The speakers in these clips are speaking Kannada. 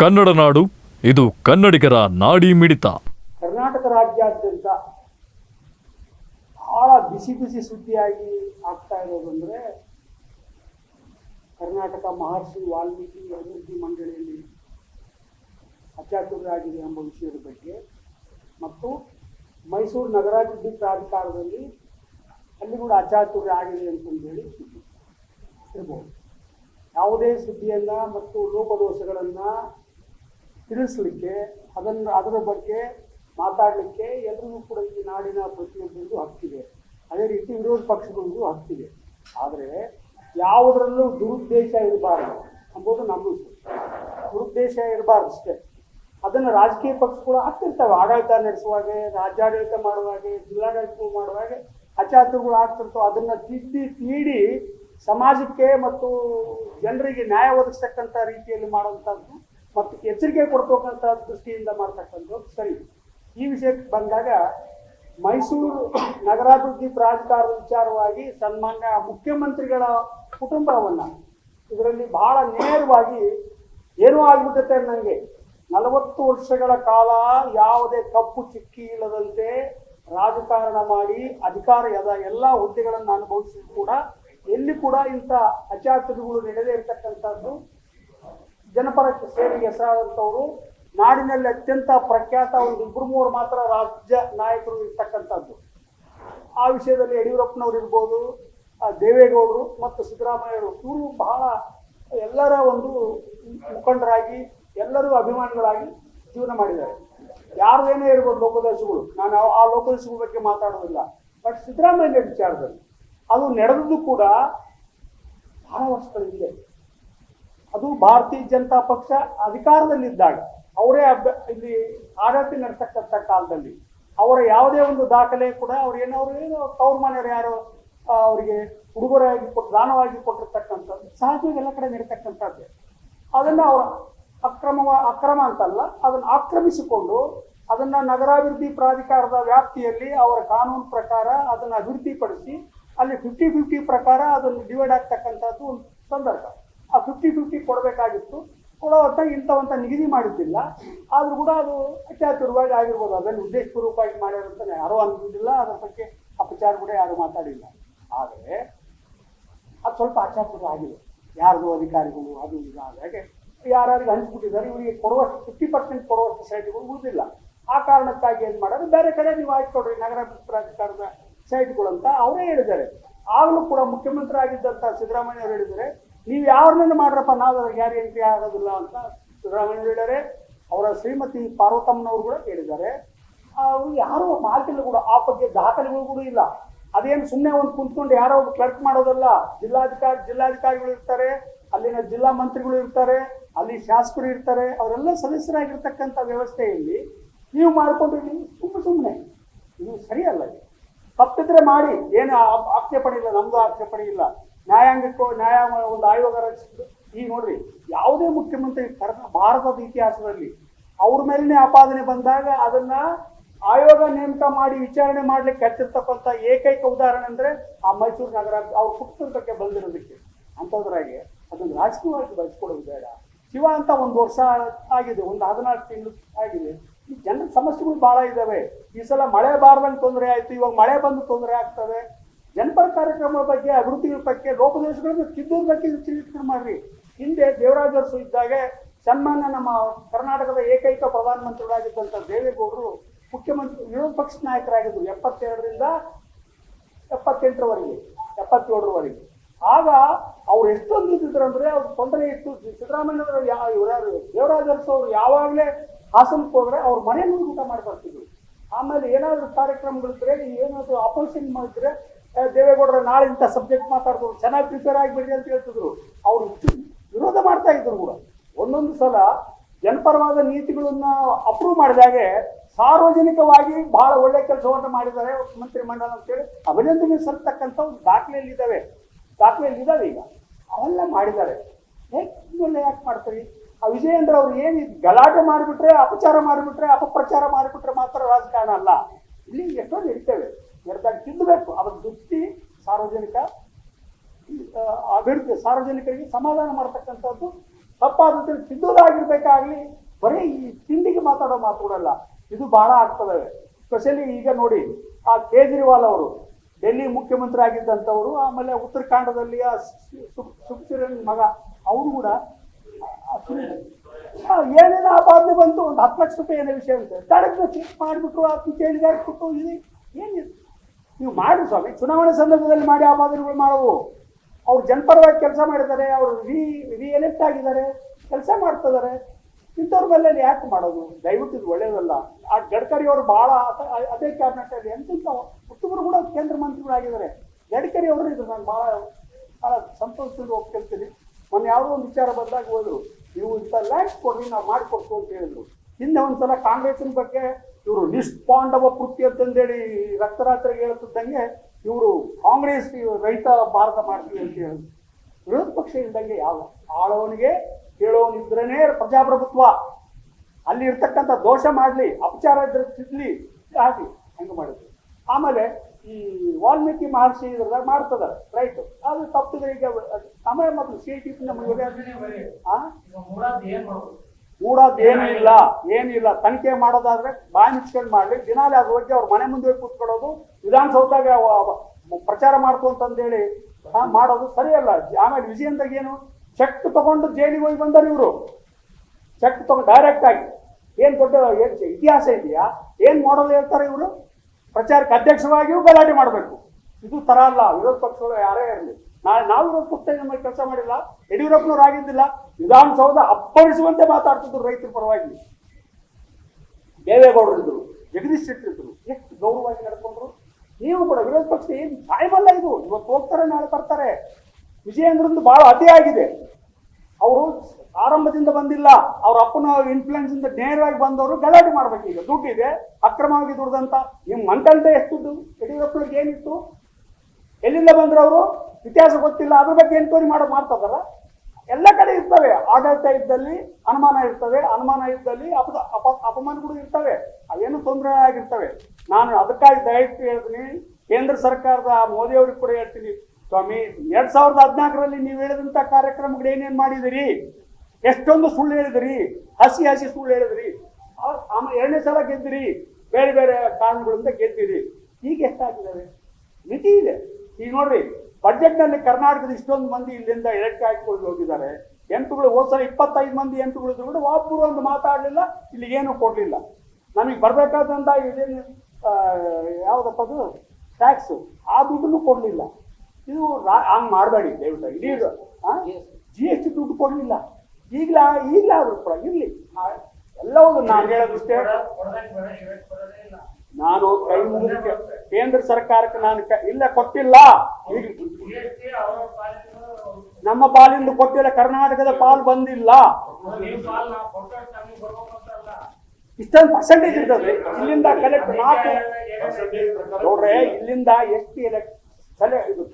ಕನ್ನಡ ನಾಡು, ಇದು ಕನ್ನಡಿಗರ ನಾಡಿ ಮಿಡಿತ. ಕರ್ನಾಟಕ ರಾಜ್ಯಾದ್ಯಂತ ಬಹಳ ಬಿಸಿ ಬಿಸಿ ಸುದ್ದಿಯಾಗಿ ಆಗ್ತಾ ಇರೋದು ಅಂದರೆ ಕರ್ನಾಟಕ ಮಹರ್ಷಿ ವಾಲ್ಮೀಕಿ ಅಭಿವೃದ್ಧಿ ಮಂಡಳಿಯಲ್ಲಿ ಅಚಾತುರ್ಯ ಆಗಿದೆ ಎಂಬ ವಿಷಯದ ಬಗ್ಗೆ ಮತ್ತು ಮೈಸೂರು ನಗರಾಭಿವೃದ್ಧಿ ಪ್ರಾಧಿಕಾರದಲ್ಲಿ ಅಲ್ಲಿ ಕೂಡ ಅಚಾತುರ್ಯ ಆಗಿದೆ ಅಂತಂದು ಹೇಳಿ ಇರ್ಬೋದು. ಯಾವುದೇ ಸುದ್ದಿಯನ್ನು ಮತ್ತು ಲೋಪದೋಷಗಳನ್ನು ತಿಳಿಸ್ಲಿಕ್ಕೆ, ಅದನ್ನು ಅದರ ಬಗ್ಗೆ ಮಾತಾಡಲಿಕ್ಕೆ ಎಲ್ರಿಗೂ ಕೂಡ ಈ ನಾಡಿನ ಪ್ರತಿಯೊಬ್ಬರಿಗೂ ಹಕ್ಕಿದೆ. ಅದೇ ರೀತಿ ವಿರೋಧ ಪಕ್ಷಗಳಿಗೂ ಹಕ್ಕಿದೆ. ಆದರೆ ಯಾವುದರಲ್ಲೂ ದುರುದ್ದೇಶ ಇರಬಾರ್ದು ಅಂಬೋದು ನಮ್ಮ ದುರುದ್ದೇಶ ಇರಬಾರ್ದು ಅಷ್ಟೇ. ಅದನ್ನು ರಾಜಕೀಯ ಪಕ್ಷಗಳು ಆಗ್ತಿರ್ತವೆ. ಆಡಳಿತ ನಡೆಸುವಾಗ, ರಾಜ್ಯಾಡಳಿತ ಮಾಡುವಾಗ, ಜಿಲ್ಲಾಡಳಿತ ಮಾಡುವಾಗ ಅಚಾತುರಗಳು ಆಗ್ತಿರ್ತವೆ. ಅದನ್ನು ತಿದ್ದಿ ತೀಡಿ ಸಮಾಜಕ್ಕೆ ಮತ್ತು ಜನರಿಗೆ ನ್ಯಾಯ ಒದಗಿಸ್ತಕ್ಕಂಥ ರೀತಿಯಲ್ಲಿ ಮಾಡುವಂಥದ್ದು ಮತ್ತು ಎಚ್ಚರಿಕೆ ಕೊಡ್ತಕ್ಕಂಥ ದೃಷ್ಟಿಯಿಂದ ಮಾಡ್ತಕ್ಕಂಥದ್ದು ಸರಿ. ಈ ವಿಷಯಕ್ಕೆ ಬಂದಾಗ ಮೈಸೂರು ನಗರಾಭಿವೃದ್ಧಿ ಪ್ರಾಧಿಕಾರದ ವಿಚಾರವಾಗಿ ಸನ್ಮಾನ್ಯ ಮುಖ್ಯಮಂತ್ರಿಗಳ ಕುಟುಂಬವನ್ನ ಇದರಲ್ಲಿ ಬಹಳ ನೇರವಾಗಿ ಏನೂ ಆಗ್ಬಿಟ್ಟತೆ ನನಗೆ ನಲವತ್ತು ವರ್ಷಗಳ ಕಾಲ ಯಾವುದೇ ಕಪ್ಪು ಚಿಕ್ಕಿ ಇಲ್ಲದಂತೆ ರಾಜಕಾರಣ ಮಾಡಿ ಅಧಿಕಾರ ಎಲ್ಲ ಹುದ್ದೆಗಳನ್ನು ಅನುಭವಿಸಿದ್ರು ಕೂಡ ಎಲ್ಲಿ ಕೂಡ ಇಂಥ ಅಚಾತುರ್ಯಗಳು ನಡೆದೇ ಇರತಕ್ಕಂಥದ್ದು ಜನಪರ ಸೇವೆಗೆ ಹೆಸರಾದಂಥವರು ನಾಡಿನಲ್ಲಿ ಅತ್ಯಂತ ಪ್ರಖ್ಯಾತ ಒಂದು ಇಬ್ಬರು ಮೂವರು ಮಾತ್ರ ರಾಜ್ಯ ನಾಯಕರು ಇರ್ತಕ್ಕಂಥದ್ದು. ಆ ವಿಷಯದಲ್ಲಿ ಯಡಿಯೂರಪ್ಪನವ್ರು ಇರ್ಬೋದು ದೇವೇಗೌಡರು ಮತ್ತು ಸಿದ್ದರಾಮಯ್ಯರು, ಇವರು ಬಹಳ ಎಲ್ಲರ ಒಂದು ಮುಖಂಡರಾಗಿ, ಎಲ್ಲರೂ ಅಭಿಮಾನಿಗಳಾಗಿ ಜೀವನ ಮಾಡಿದ್ದಾರೆ. ಯಾರು ಏನೇ ಇರ್ಬೋದು ಲೋಕದರ್ಶಿಗಳು ನಾನು ಆ- ಲೋಕದರ್ಶಿಗಳ ಬಗ್ಗೆ ಮಾತಾಡೋದಿಲ್ಲ. ಬಟ್ ಸಿದ್ದರಾಮಯ್ಯ ವಿಚಾರದಲ್ಲಿ ಅದು ನಡೆದದ್ದು ಕೂಡ ಬಹಳ ವರ್ಷಗಳ ಅದು ಭಾರತೀಯ ಜನತಾ ಪಕ್ಷ ಅಧಿಕಾರದಲ್ಲಿದ್ದಾಗ, ಅವರೇ ಇಲ್ಲಿ ಆಡಳಿತ ನಡೆಸತಕ್ಕಂಥ ಕಾಲದಲ್ಲಿ, ಅವರ ಯಾವುದೇ ಒಂದು ದಾಖಲೆ ಕೂಡ ಅವ್ರು ಏನೋ ಏನು ಏನೋ ತವ್ರ ಮನೆಯವರು ಯಾರೋ ಅವರಿಗೆ ಉಡುಗೊರೆಯಾಗಿ ಕೊಟ್ಟು, ದಾನವಾಗಿ ಕೊಟ್ಟಿರ್ತಕ್ಕಂಥದ್ದು ಸಹಜವಾಗಿ ಎಲ್ಲ ಕಡೆ ನಡೀತಕ್ಕಂಥದ್ದೇ. ಅದನ್ನ ಅವರ ಅಕ್ರಮ ಅಕ್ರಮ ಅಂತಲ್ಲ, ಅದನ್ನು ಆಕ್ರಮಿಸಿಕೊಂಡು ಅದನ್ನ ನಗರಾಭಿವೃದ್ಧಿ ಪ್ರಾಧಿಕಾರದ ವ್ಯಾಪ್ತಿಯಲ್ಲಿ ಅವರ ಕಾನೂನು ಪ್ರಕಾರ ಅದನ್ನು ಅಭಿವೃದ್ಧಿಪಡಿಸಿ, ಅಲ್ಲಿ ಫಿಫ್ಟಿ ಫಿಫ್ಟಿ ಪ್ರಕಾರ ಅದನ್ನು ಡಿವೈಡ್ ಆಗ್ತಕ್ಕಂಥದ್ದು ಒಂದು ಸಂದರ್ಭ. ಫಿಫ್ಟಿ ಕೊಡಬೇಕಾಗಿತ್ತು ಕೊಡುವಂತ ಇಂಥವಂತ ನಿಗದಿ ಮಾಡಿದ್ದಿಲ್ಲ. ಆದರೂ ಕೂಡ ಅದು ಅತ್ಯಾಚಾರವಾಗಿ ಆಗಿರ್ಬೋದು. ಅದನ್ನು ಉದ್ದೇಶಪೂರ್ವಕವಾಗಿ ಮಾಡ್ಯಾರ ಅಂತ ಯಾರೂ ಅಂದಿಲ್ಲ ಅದ್ರ ಬಗ್ಗೆ ಅಪಚಾರ ಕೂಡ ಯಾರು ಮಾತಾಡಿಲ್ಲ. ಆದರೆ ಅದು ಸ್ವಲ್ಪ ಅಚಾತುರ್ಯ ಆಗಿದೆ. ಯಾರ್ದು ಅಧಿಕಾರಿಗಳು, ಅದು ಇದು ಹಾಗೆ ಯಾರ್ಯಾರಿಗೆ ಹಂಚ್ಬಿಟ್ಟಿದ್ದಾರೆ, ಇವರಿಗೆ ಕೊಡುವಷ್ಟು ಫಿಫ್ಟಿ ಪರ್ಸೆಂಟ್ ಕೊಡುವಷ್ಟು ಸೈಟ್ಗಳು ಉಳಿದಿಲ್ಲ. ಆ ಕಾರಣಕ್ಕಾಗಿ ಏನು ಮಾಡೋದು ಬೇರೆ ಕಡೆ ನೀವು ಆಯ್ತು ಕೊಡ್ರಿ ನಗರ ಪ್ರಾಧಿಕಾರದ ಸೈಟ್ಗಳು ಅಂತ ಅವರೇ ಹೇಳಿದ್ದಾರೆ. ಆಗಲೂ ಕೂಡ ಮುಖ್ಯಮಂತ್ರಿ ಆಗಿದ್ದಂಥ ಸಿದ್ದರಾಮಯ್ಯ ಅವರು ಹೇಳಿದ್ದಾರೆ ನೀವು ಯಾರನ್ನ ಮಾಡ್ರಪ್ಪ ನಾವು ಅದ್ರಿಗೆ ಯಾರು ಎಂಟ್ರಿ ಆಗೋದಿಲ್ಲ ಅಂತ ಸಿದ್ದರಾಮಯ್ಯ ಹೇಳಿದ್ದಾರೆ. ಅವರ ಶ್ರೀಮತಿ ಪಾರ್ವತಮ್ಮನವರು ಕೂಡ ಹೇಳಿದ್ದಾರೆ. ಯಾರು ಮಾತಿಲ್ಲ ಕೂಡ, ಆ ಬಗ್ಗೆ ದಾಖಲೆಗಳು ಕೂಡ ಇಲ್ಲ. ಅದೇನು ಸುಮ್ಮನೆ ಒಂದು ಕುಂತ್ಕೊಂಡು ಯಾರೋ ಒಬ್ಬ ಕ್ಲರ್ಕ್ ಮಾಡೋದಲ್ಲ, ಜಿಲ್ಲಾಧಿಕಾರಿ, ಜಿಲ್ಲಾಧಿಕಾರಿಗಳು ಇರ್ತಾರೆ, ಅಲ್ಲಿನ ಜಿಲ್ಲಾ ಮಂತ್ರಿಗಳು ಇರ್ತಾರೆ, ಅಲ್ಲಿ ಶಾಸಕರು ಇರ್ತಾರೆ, ಅವರೆಲ್ಲ ಸದಸ್ಯರಾಗಿರ್ತಕ್ಕಂಥ ವ್ಯವಸ್ಥೆಯಲ್ಲಿ ನೀವು ಮಾಡ್ಕೊಂಡಿದ್ದೀನಿ ಸುಮ್ಮನೆ ಸುಮ್ಮನೆ ಇದು ಸರಿಯಲ್ಲ ತಪ್ಪಿದ್ರೆ ಮಾಡಿ. ಏನು ಆಕ್ಷೇಪಣೆ ಇಲ್ಲ ನಮ್ಮದು ಆಕ್ಷೇಪಣೆ ಇಲ್ಲ. ನ್ಯಾಯಾಂಗಕ್ಕೂ ನ್ಯಾಯ ಒಂದು ಆಯೋಗ ರಚಿಸಿದ್ದು. ಈಗ ನೋಡ್ರಿ, ಯಾವುದೇ ಮುಖ್ಯಮಂತ್ರಿ ಕರ್ನಾ ಭಾರತದ ಇತಿಹಾಸದಲ್ಲಿ ಅವ್ರ ಮೇಲಿನ ಆಪಾದನೆ ಬಂದಾಗ ಅದನ್ನ ಆಯೋಗ ನೇಮಕ ಮಾಡಿ ವಿಚಾರಣೆ ಮಾಡ್ಲಿಕ್ಕೆ ಹಚ್ಚಿರ್ತಕ್ಕಂಥ ಏಕೈಕ ಉದಾಹರಣೆ ಅಂದ್ರೆ ಆ ಮೈಸೂರು ನಗರ, ಅವ್ರ ಕುಟುಂಬಕ್ಕೆ ಬಂದಿರೋದಕ್ಕೆ. ಅಂಥದ್ರಾಗೆ ಅದನ್ನು ರಾಜಕೀಯವಾಗಿ ಬಳಸ್ಕೊಡೋದು ಬೇಡ. ಶಿವ ಅಂತ ಒಂದು ವರ್ಷ ಆಗಿದೆ, ಒಂದು ಹದಿನಾಲ್ಕು ತಿಂಗಳು ಆಗಿದೆ. ಈ ಜನರ ಸಮಸ್ಯೆಗಳು ಬಹಳ ಇದ್ದಾವೆ ಈ ಸಲ ಮಳೆ ಬಾರದಂಗೆ ತೊಂದರೆ ಆಯ್ತು, ಇವಾಗ ಮಳೆ ಬಂದು ತೊಂದರೆ ಆಗ್ತವೆ ಜನಪರ ಕಾರ್ಯಕ್ರಮಗಳ ಬಗ್ಗೆ ಅಭಿವೃದ್ಧಿಗಳ ಬಗ್ಗೆ ಲೋಪದೋಷಗಳನ್ನು ತಿದ್ದೋದ್ರ ಬಗ್ಗೆ ಚಿಂತನೆ ಮಾಡ್ರಿ ಹಿಂದೆ ದೇವರಾಜರ್ಸು ಇದ್ದಾಗ ಸನ್ಮಾನ್ಯ ನಮ್ಮ ಕರ್ನಾಟಕದ ಏಕೈಕ ಪ್ರಧಾನಮಂತ್ರಿಗಳಾಗಿದ್ದಂಥ ದೇವೇಗೌಡರು ಮುಖ್ಯಮಂತ್ರಿ, ವಿರೋಧ ಪಕ್ಷ ನಾಯಕರಾಗಿದ್ದರು ಎಪ್ಪತ್ತೆರಡರಿಂದ ಎಪ್ಪತ್ತೆಂಟರವರೆಗೆ, ಎಪ್ಪತ್ತೇಳರವರೆಗೆ. ಆಗ ಅವ್ರು ಎಷ್ಟೊಂದು ಇದ್ದಿದ್ರು ಅಂದರೆ ಅವ್ರ ತೊಂದರೆ ಇತ್ತು. ಸಿದ್ದರಾಮಯ್ಯವರು ಯಾವ ಇವರಾರು ದೇವರಾಜರ್ಸು ಅವರು ಯಾವಾಗಲೇ ಹಾಸನಕ್ಕೆ ಹೋದ್ರೆ ಅವ್ರ ಮನೆಯಲ್ಲಿ ಊಟ ಮಾಡಿ ಬರ್ತಿದ್ರು. ಆಮೇಲೆ ಏನಾದರೂ ಕಾರ್ಯಕ್ರಮಗಳಿದ್ರೆ ಏನಾದರೂ ಆಪರೇಷನ್ ಮಾಡಿದ್ರೆ ದೇವೇಗೌಡರ ನಾಳೆ ಇಂಥ ಸಬ್ಜೆಕ್ಟ್ ಮಾತಾಡ್ತು ಚೆನ್ನಾಗಿ ಪ್ರಿಪೇರ್ ಆಗಿಬಿಡಿ ಅಂತ ಹೇಳ್ತಿದ್ರು. ಅವರು ವಿರೋಧ ಮಾಡ್ತಾ ಇದ್ರು ಕೂಡ. ಒಂದೊಂದು ಸಲ ಜನಪರವಾದ ನೀತಿಗಳನ್ನ ಅಪ್ರೂವ್ ಮಾಡಿದಾಗೆ ಸಾರ್ವಜನಿಕವಾಗಿ ಬಹಳ ಒಳ್ಳೆ ಕೆಲಸವನ್ನು ಮಾಡಿದ್ದಾರೆ ಮಂತ್ರಿ ಮಂಡಲ ಅಂತೇಳಿ ಅಭಿನಂದನೆ ಸಲ್ತಕ್ಕಂಥ ಒಂದು ದಾಖಲೆಯಲ್ಲಿ ಇದ್ದಾವೆ. ದಾಖಲೆಯಲ್ಲಿ ಇದಾವೆ ಈಗ. ಅವೆಲ್ಲ ಮಾಡಿದ್ದಾರೆ. ಹೇಗೆ ಇವೆಲ್ಲ ಯಾಕೆ ಮಾಡ್ತೀರಿ? ಆ ವಿಜಯೇಂದ್ರ ಅವ್ರು ಏನು ಗಲಾಟೆ ಮಾಡಿಬಿಟ್ರೆ, ಅಪಚಾರ ಮಾಡಿಬಿಟ್ರೆ, ಅಪಪ್ರಚಾರ ಮಾಡಿಬಿಟ್ರೆ ಮಾತ್ರ ರಾಜಕಾರಣ ಅಲ್ಲ. ಇಲ್ಲಿ ಎಷ್ಟೊಂದು ನಡೀತೇವೆ. ನಡೆದಾಗ ತಿದ್ದಬೇಕು ಅದ್ರ ದೃಷ್ಟಿ ಸಾರ್ವಜನಿಕ ಅಭಿವೃದ್ಧಿ ಸಾರ್ವಜನಿಕರಿಗೆ ಸಮಾಧಾನ ಮಾಡ್ತಕ್ಕಂಥದ್ದು. ತಪ್ಪಾದ ತಿದ್ದುದಾಗಿರ್ಬೇಕಾಗ್ಲಿ, ಬರೀ ಈ ತಿಂಡಿಗೆ ಮಾತಾಡೋ ಮಾತುಗಳಲ್ಲ, ಇದು ಬಹಳ ಆಗ್ತದೆ. ಸ್ಪೆಷಲಿ ಈಗ ನೋಡಿ, ಆ ಕೇಜ್ರಿವಾಲ್ ಅವರು, ಡೆಲ್ಲಿ ಮುಖ್ಯಮಂತ್ರಿ ಆಗಿದ್ದಂಥವರು, ಆಮೇಲೆ ಉತ್ತರಾಖಂಡದಲ್ಲಿ ಆ ಸು- ಸು- ಸುಖಚಿರನ್ ಮಗ, ಅವರು ಕೂಡ ಏನೇನು ಆಪಾದನೆ ಬಂತು, ಒಂದು ಹತ್ತು ಲಕ್ಷ ರೂಪಾಯಿ ಏನೋ ವಿಷಯ ಅಂತ ತಡೆದು ಚಿಕ್ಕ ಮಾಡಿಬಿಟ್ರು ಕೇಳಿದಾರೆ ಕೊಟ್ಟು, ಇದು ಏನಿದೆ? ನೀವು ಮಾಡಿ ಸ್ವಾಮಿ. ಚುನಾವಣೆ ಸಂದರ್ಭದಲ್ಲಿ ಮಾಡಿ ಆಪಾದನೆಗಳು ಮಾಡವು. ಅವ್ರು ಜನಪರವಾಗಿ ಕೆಲಸ ಮಾಡಿದ್ದಾರೆ, ಅವರು ರೀ ರೀ ಎಲೆಕ್ಟ್ ಆಗಿದ್ದಾರೆ, ಕೆಲಸ ಮಾಡ್ತಿದ್ದಾರೆ. ಇಂಥವ್ರ ಮೇಲೆ ಯಾಕೆ ಮಾಡೋದು? ದಯವಿಟ್ಟು ಇದು ಒಳ್ಳೇದಲ್ಲ. ಆ ಗಡ್ಕರಿ ಅವರು ಬಹಳ ಅದೇ ಕ್ಯಾಬಿನೆಟ್ ಅಲ್ಲಿ ಎಂತೆಂಥ ಉತ್ತಮರು ಕೂಡ ಕೇಂದ್ರ ಮಂತ್ರಿಗಳಾಗಿದ್ದಾರೆ. ಗಡ್ಕರಿ ಅವರು ಇದು ನಾನು ಬಹಳ ಭಾಳ ಸಂತೋಷದಿಂದ ಒಪ್ಕೊಳ್ತೀನಿ. ಮೊನ್ನೆ ಯಾವುದೋ ಒಂದು ವಿಚಾರ ಬಂದಾಗ ಹೋದ್ರು. ನೀವು ಇಂಥ ಲ್ಯಾಕ್ ಕೊಡಿ ನಾವು ಮಾಡಿಕೊಡ್ತು ಅಂತ ಹೇಳಿದ್ರು. ಹಿಂದೆ ಒಂದ್ಸಲ ಕಾಂಗ್ರೆಸ್ಸಿನ ಬಗ್ಗೆ ಇವರು ನಿಷ್ಪಾಂಡವ ಕೃತಿ ಅಂತಂದೇಳಿ ರಕ್ತರಾತ್ರಿಗೆ ಹೇಳ್ತಿದ್ದಂಗೆ ಇವರು ಕಾಂಗ್ರೆಸ್ ರೈತ ಭಾರತ ಮಾಡ್ತೀವಿ ಅಂತ ಹೇಳಿದ್ರು ವಿರೋಧ ಪಕ್ಷ ಇಲ್ದಂಗೆ ಯಾವ ಆಳೋನಿಗೆ ಕೇಳೋನಿದ್ರೇ ಪ್ರಜಾಪ್ರಭುತ್ವ. ಅಲ್ಲಿ ಇರ್ತಕ್ಕಂಥ ದೋಷ ಮಾಡಲಿ, ಅಪಚಾರ ಇದ್ರೆ ತಿದ್ಲಿ ಹಾಕಿ ಹಂಗೆ ಮಾಡಿದ್ರು. ಆಮೇಲೆ ಈ ವಾಲ್ಮೀಕಿ ಮಹರ್ಷಿ ಇದ್ರದಾಗ ಮಾಡ್ತದ ರೈಟ್ ಅದು ತಪ್ಪಿದ್ರೆ ಈಗ ಸಮಯ ಮೊದಲು ಸಿ ಟಿ ಆ? ಮೂಡೋದು ಏನಿಲ್ಲ ಏನಿಲ್ಲ ತನಿಖೆ ಮಾಡೋದಾದ್ರೆ ಬಾಯಿ ಮುಚ್ಕೊಂಡು ಮಾಡಲಿ. ದಿನಾಲೆ ಅದ್ರ ಬಗ್ಗೆ ಅವ್ರ ಮನೆ ಮುಂದೆ ಕೂತ್ಕೊಳ್ಳೋದು. ವಿಧಾನಸೌಧದಾಗ ಪ್ರಚಾರ ಮಾಡ್ತು ಅಂತಂದೇಳಿ ಮಾಡೋದು ಸರಿಯಲ್ಲ. ಆಮೇಲೆ ವಿಜಯಂದಾಗ ಏನು? ಚೆಕ್ ತಗೊಂಡು ಜೈಲಿಗೆ ಹೋಗಿ ಬಂದರು ಇವರು. ಚೆಕ್ ತಗೊಂಡು ಡೈರೆಕ್ಟ್ ಆಗಿ. ಏನು ದೊಡ್ಡ ಏನು ಇತಿಹಾಸ ಇದೆಯಾ? ಏನು ಮಾಡೋದು ಹೇಳ್ತಾರೆ ಇವರು? ಪ್ರಚಾರಕ್ಕೆ ಅಧ್ಯಕ್ಷವಾಗಿಯೂ ಗಲಾಟೆ ಮಾಡಬೇಕು. ಇದು ತರ ಅಲ್ಲ. ವಿರೋಧ ಪಕ್ಷಗಳು ಯಾರೇ ಇರಲಿ. ನಾಳೆ ನಾವು ಪಕ್ಷ ನಮ್ಮ ಕೆಲಸ ಮಾಡಿಲ್ಲ. ಯಡಿಯೂರಪ್ಪನವ್ರು ಆಗಿದ್ದಿಲ್ಲ. ವಿಧಾನಸೌಧ ಅಪ್ಪರಿಸುವಂತೆ ಮಾತಾಡ್ತಿದ್ರು ರೈತರ ಪರವಾಗಿ. ದೇವೇಗೌಡರು ಇದ್ರು, ಜಗದೀಶ್ ಶೆಟ್ಟರ್ ಇದ್ರು. ಎಷ್ಟು ಗೌರವವಾಗಿ ನಡ್ಕೊಂಡ್ರು. ನೀವು ಕೂಡ ವಿರೋಧ ಪಕ್ಷ ಏನು ಟೈಮಲ್ಲ ಇದು. ಇವತ್ತು ಹೋಗ್ತಾರೆ, ನಾಳೆ ಬರ್ತಾರೆ. ವಿಜಯೇಂದ್ರಂದು ಬಹಳ ಆಗಿದೆ. ಅವರು ಆರಂಭದಿಂದ ಬಂದಿಲ್ಲ. ಅವ್ರ ಅಪ್ಪನ ಇನ್ಫ್ಲುಯೆನ್ಸ್ ಇಂದ ನೇರವಾಗಿ ಬಂದವರು ಗಲಾಟೆ ಮಾಡ್ಬೇಕು ಈಗ. ದುಡ್ಡಿದೆ, ಅಕ್ರಮವಾಗಿ ದುಡ್ದಂತ. ನಿಮ್ಮ ಮಂಟಲ್ದೆ ಎಷ್ಟು ದುಡ್ಡು ಯಡಿಯೂರಪ್ಪನವ್ರಿಗೆ ಏನಿತ್ತು? ಎಲ್ಲಿಂದ ಬಂದ್ರು ಅವರು? ಇತಿಹಾಸ ಗೊತ್ತಿಲ್ಲ. ಅದ್ರ ಬಗ್ಗೆ ಎನ್ಕ್ವೈರಿ ಮಾಡೋ ಮಾಡ್ತದಾರ ಎಲ್ಲ ಕಡೆ ಇರ್ತವೆ. ಆಡಳಿತ ಇದ್ದಲ್ಲಿ ಅನುಮಾನ ಇರ್ತವೆ. ಅನುಮಾನ ಇದ್ದಲ್ಲಿ ಅಪ ಅಪಮಾನಗಳು ಇರ್ತವೆ. ಅವೇನು ತೊಂದರೆ ಆಗಿರ್ತವೆ ನಾನು ಅದಕ್ಕಾಗಿ ದಯವಿಟ್ಟು ಹೇಳ್ತೀನಿ. ಕೇಂದ್ರ ಸರ್ಕಾರದ, ಮೋದಿ ಅವ್ರಿಗೆ ಕೂಡ ಹೇಳ್ತೀನಿ. ಸ್ವಾಮಿ, ಎರಡ್ ಸಾವಿರದ ಹದಿನಾಲ್ಕರಲ್ಲಿ ನೀವು ಹೇಳಿದಂತ ಕಾರ್ಯಕ್ರಮಗಳು ಏನೇನ್ ಮಾಡಿದಿರಿ? ಎಷ್ಟೊಂದು ಸುಳ್ಳು ಹೇಳಿದಿರಿ. ಹಸಿ ಹಸಿ ಸುಳ್ಳು ಹೇಳಿದ್ರಿ. ಆಮೇಲೆ ಎರಡನೇ ಸಲ ಗೆದ್ದಿರಿ. ಬೇರೆ ಬೇರೆ ಕಾರಣಗಳಿಂದ ಗೆದ್ದಿರಿ. ಈಗ ಎಷ್ಟಾಗಿದ್ದಾವೆ ಮಿತಿ ಇದೆ. ಈಗ ನೋಡ್ರಿ ಬಜೆಟ್ನಲ್ಲಿ ಕರ್ನಾಟಕದ ಇಷ್ಟೊಂದು ಮಂದಿ ಇಲ್ಲಿಂದ ಎಲೆಕ್ಟ್ ಹಾಕಿಕೊಂಡು ಹೋಗಿದ್ದಾರೆ. ಎಂಟುಗಳು ಹೋದ್ಸಲ ಇಪ್ಪತ್ತೈದು ಮಂದಿ ಎಂಟುಗಳು ಇದ್ರು ಕೂಡ ಒಬ್ಬರು ಒಂದು ಮಾತಾಡಲಿಲ್ಲ ಇಲ್ಲಿ ಏನು ಕೊಡ್ಲಿಲ್ಲ. ನಮಗೆ ಬರಬೇಕಾದಂಥ ಇದೇನು ಯಾವುದಪ್ಪ ಅದು? ಟ್ಯಾಕ್ಸ್ ಆ ದುಡ್ಡನ್ನು ಕೊಡ್ಲಿಲ್ಲ. ಇದು ಹಂಗೆ ಮಾಡಬೇಡಿ ದಯವಿಟ್ಟು. ಇಡೀ ಜಿ ಎಸ್ ಟಿ ದುಡ್ಡು ಕೊಡ್ಲಿಲ್ಲ. ಈಗಲ ಈಗಲಾದರೂ ಆದ್ರೂ ಕೂಡ ಇರ್ಲಿ. ಎಲ್ಲವೂ ನಾನು ಹೇಳೋದಿಷ್ಟೇ. ನಾನು ಕೈ ಕೇಂದ್ರ ಸರ್ಕಾರಕ್ಕೆ ನಾನು ಇಲ್ಲ, ಕೊಟ್ಟಿಲ್ಲ. ನಮ್ಮ ಪಾಲಿಂದ ಕೊಟ್ಟಿಲ್ಲ, ಕರ್ನಾಟಕದ ಪಾಲ್ ಬಂದಿಲ್ಲ. ಇಷ್ಟೊಂದು ಪರ್ಸೆಂಟೇಜ್ ಇರ್ತದೆ. ಇಲ್ಲಿಂದ ಕಲೆಕ್ಟ್ ನಾಲ್ಕು ನೋಡ್ರೆ, ಇಲ್ಲಿಂದ ಎಷ್ಟು ಎಲೆಕ್ಟ್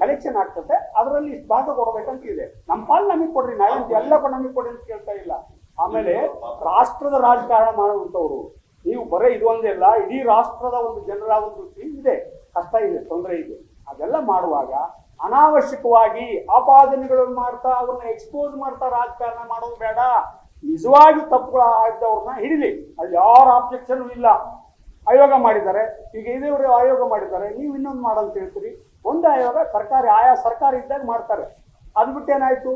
ಕಲೆಕ್ಷನ್ ಆಗ್ತದೆ. ಅದರಲ್ಲಿ ಇಷ್ಟು ಭಾಗ ಕೊಡ್ಬೇಕಂತ ಇದೆ. ನಮ್ಮ ಪಾಲ್ ನಮಗೆ ಕೊಡ್ರಿ ನಾವೇನು ಎಲ್ಲ ನಮಗೆ ಕೊಡಿ ಅಂತ ಕೇಳ್ತಾ ಇಲ್ಲ. ಆಮೇಲೆ ರಾಷ್ಟ್ರದ ರಾಜಕಾರಣ ಮಾಡುವಂಥವ್ರು. ನೀವು ಬರೀ ಇದು ಒಂದೇ ಅಲ್ಲ, ಇಡೀ ರಾಷ್ಟ್ರದ ಒಂದು ಜನರ ಒಂದು ಇದು, ಕಷ್ಟ ಇದೆ, ತೊಂದರೆ ಇದೆ. ಅದೆಲ್ಲ ಮಾಡುವಾಗ ಅನಾವಶ್ಯಕವಾಗಿ ಆಪಾದನೆಗಳನ್ನು ಮಾಡ್ತಾ, ಅವ್ರನ್ನ ಎಕ್ಸ್ಪೋಸ್ ಮಾಡ್ತಾ ರಾಜಕಾರಣ ಮಾಡೋದು ಬೇಡ. ನಿಜವಾಗಿ ತಪ್ಪುಗಳು ಆಗಿದ್ದವ್ರನ್ನ ಹಿಡಿಲಿ. ಅಲ್ಲಿ ಯಾರ ಆಬ್ಜೆಕ್ಷನ್ ಇಲ್ಲ. ಆಯೋಗ ಮಾಡಿದ್ದಾರೆ. ಈಗ ಇದೇವರು ಆಯೋಗ ಮಾಡಿದ್ದಾರೆ. ನೀವು ಇನ್ನೊಂದು ಮಾಡಂತ ಹೇಳ್ತೀರಿ. ಒಂದು ಆಯೋಗ ಸರ್ಕಾರಿ, ಆಯಾ ಸರ್ಕಾರ ಇದ್ದಾಗ ಮಾಡ್ತಾರೆ. ಅದು ಬಿಟ್ಟು ಏನಾಯ್ತು?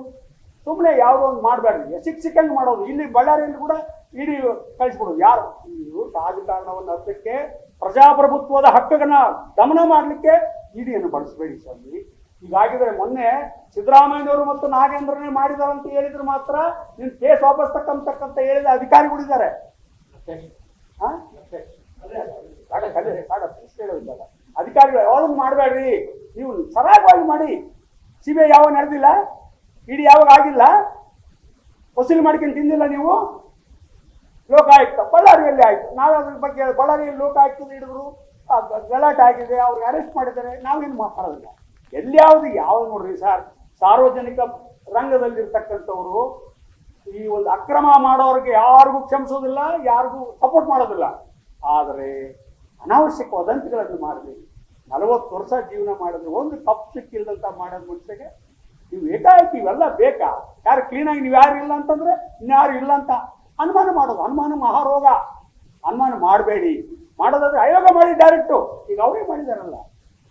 ಸುಮ್ಮನೆ ಯಾವುದೋ ಒಂದು ಮಾಡಬೇಡ್ರಿ. ಸಿಕ್ ಸಿಕ್ಕಂಗೆ ಮಾಡೋದು. ಇಲ್ಲಿ ಬಳ್ಳಾರಿಯಲ್ಲಿ ಕೂಡ ಇಡೀ ಕಳಿಸ್ಬಿಡು ಯಾರು? ಇವರು ರಾಜಕಾರಣವನ್ನು ಹತ್ತಕ್ಕೆ ಪ್ರಜಾಪ್ರಭುತ್ವದ ಹಕ್ಕನ್ನ ದಮನ ಮಾಡಲಿಕ್ಕೆ ಇಡಿಯನ್ನು ಬಳಸಬೇಡಿ ಸ್ವಾಮಿ. ಹೀಗಾಗಿದ್ರೆ ಮೊನ್ನೆ ಸಿದ್ದರಾಮಯ್ಯನವರು ಮತ್ತು ನಾಗೇಂದ್ರನೇ ಮಾಡಿದಾರಂತ ಅಂತ ಹೇಳಿದ್ರೆ ಮಾತ್ರ ನಿನ್ ಕೇಸ್ ವಾಪಸ್ ತಕ್ಕಂತಕ್ಕಂತ ಹೇಳಿದ ಅಧಿಕಾರಿಗಳಿದ್ದಾರೆ. ಅಧಿಕಾರಿಗಳು ಯಾವಾಗ ಮಾಡಬೇಡ್ರಿ. ನೀವು ಸರಾಗವಾಗಿ ಮಾಡಿ. ಸಿ ಬಿ ಐ ಯಾವಾಗ ನಡೆದಿಲ್ಲ? ಇಡಿ ಯಾವಾಗ ಆಗಿಲ್ಲ? ವಸೂಲಿ ಮಾಡ್ಕೊಂಡು ತಿಂದಿಲ್ಲ ನೀವು? ಲೋಕಾಯುಕ್ತ ಬಳ್ಳಾರಿಯಲ್ಲಿ ಆಯ್ತು. ನಾವು ಅದ್ರ ಬಗ್ಗೆ ಬಳ್ಳಾರಿಯಲ್ಲಿ ಲೋಕಾಯುಕ್ತದ ಹಿಡಿದ್ರು ಗಲಾಟೆ ಆಗಿದೆ. ಅವ್ರಿಗೆ ಅರೆಸ್ಟ್ ಮಾಡಿದ್ದಾರೆ. ನಾವೇನು ಮಾತಾಡೋದಿಲ್ಲ. ಎಲ್ಲಿ ಯಾವ್ದು ಯಾವ್ದು ನೋಡ್ರಿ ಸರ್? ಸಾರ್ವಜನಿಕ ರಂಗದಲ್ಲಿರ್ತಕ್ಕಂಥವ್ರು ಈ ಒಂದು ಅಕ್ರಮ ಮಾಡೋರಿಗೆ ಯಾರಿಗೂ ಕ್ಷಮಿಸೋದಿಲ್ಲ, ಯಾರಿಗೂ ಸಪೋರ್ಟ್ ಮಾಡೋದಿಲ್ಲ. ಆದರೆ ಅನಾವಶ್ಯಕ ವದಂತಿಗಳನ್ನು ಮಾಡಲಿ ನಲವತ್ತು ವರ್ಷ ಜೀವನ ಮಾಡಿದ್ರೆ. ಒಂದು ತಪ್ಪು ಸಿಕ್ಕಿಲ್ದಂತ ಮಾಡೋದು ಮನುಷ್ಯಗೆ ನೀವು ಏಕಾಏಕಿ ಇವೆಲ್ಲ ಬೇಕಾ? ಯಾರು ಕ್ಲೀನಾಗಿ ನೀವು ಯಾರು ಇಲ್ಲ ಅಂತಂದ್ರೆ ಇನ್ಯಾರು ಇಲ್ಲ ಅಂತ. ಅನುಮಾನ ಮಾಡೋದು ಅನುಮಾನ ಮಹಾರೋಗ. ಅನುಮಾನ ಮಾಡಬೇಡಿ. ಮಾಡೋದಾದ್ರೆ ಆಯೋಗ ಮಾಡಿ ಡೈರೆಕ್ಟು. ಈಗ ಅವರೇ ಮಾಡಿದಾರಲ್ಲ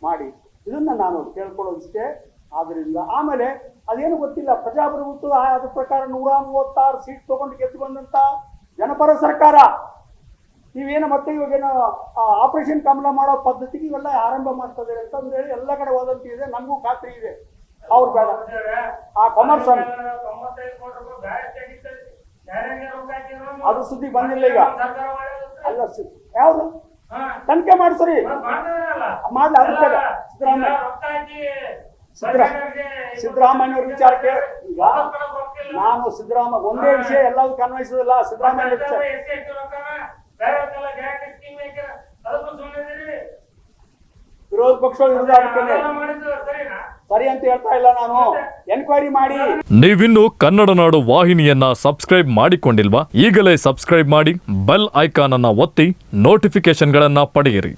ಮಾಡಿ. ಇದನ್ನ ನಾನು ಕೇಳ್ಕೊಳ್ಳೋದಿಷ್ಟೇ. ಆದ್ದರಿಂದ ಆಮೇಲೆ ಅದೇನು ಗೊತ್ತಿಲ್ಲ. ಪ್ರಜಾಪ್ರಭುತ್ವ ಅದ್ರ ಪ್ರಕಾರ ನೂರ ಮೂವತ್ತಾರು ಸೀಟ್ ತೊಗೊಂಡು ಗೆದ್ದು ಬಂದಂತ ಜನಪರ ಸರ್ಕಾರ. ನೀವೇನು ಮತ್ತೆ ಇವಾಗೇನು ಆಪರೇಷನ್ ಕಮಲ ಮಾಡೋ ಪದ್ಧತಿಗೆ ಇವೆಲ್ಲ ಆರಂಭ ಮಾಡ್ತದೆ ಅಂತಂದು ಹೇಳಿ ಎಲ್ಲ ಕಡೆ ವದಂತಿ ಇದೆ. ನಮಗೂ ಖಾತ್ರಿ ಇದೆ. ಅವ್ರು ಬೇಡ. ಆ ಕಾಮರ್ಸ್ ಅನ್ನು ಅದು ಸುದ್ದಿ ಬಂದಿಲ್ಲ ಈಗ. ಅಲ್ಲ ಯಾವ್ದು? ತನಿಖೆ ಮಾಡಿಸ್ರಿ ಮಾಡ್ಲಿ ಅದಕ್ಕೆ ಸಿದ್ದರಾಮಯ್ಯ. ಸಿದ್ದರಾಮಯ್ಯವ್ರ ವಿಚಾರಕ್ಕೆ ಈಗ ನಾನು ಸಿದ್ದರಾಮಯ್ಯ ಒಂದೇ ವಿಷಯ ಎಲ್ಲವೂ ಅನ್ವಯಿಸೋದಿಲ್ಲ ಸಿದ್ದರಾಮಯ್ಯ ವಿರೋಧ ಪಕ್ಷ ಅದಕ್ಕೆ ಸರಿ ಅಂತ ಹೇಳ್ತಾ ಇಲ್ಲ ನಾನು. ಎನ್ಕ್ವೈರಿ ಮಾಡಿ. ನೀವಿನ್ನು ಕನ್ನಡ ನಾಡು ವಾಹಿನಿಯನ್ನ ಸಬ್ಸ್ಕ್ರೈಬ್ ಮಾಡಿಕೊಂಡಿಲ್ವಾ? ಈಗಲೇ ಸಬ್ಸ್ಕ್ರೈಬ್ ಮಾಡಿ ಬೆಲ್ ಐಕಾನ್ ಅನ್ನ ಒತ್ತಿ ನೋಟಿಫಿಕೇಶನ್ಗಳನ್ನ ಪಡೆಯಿರಿ.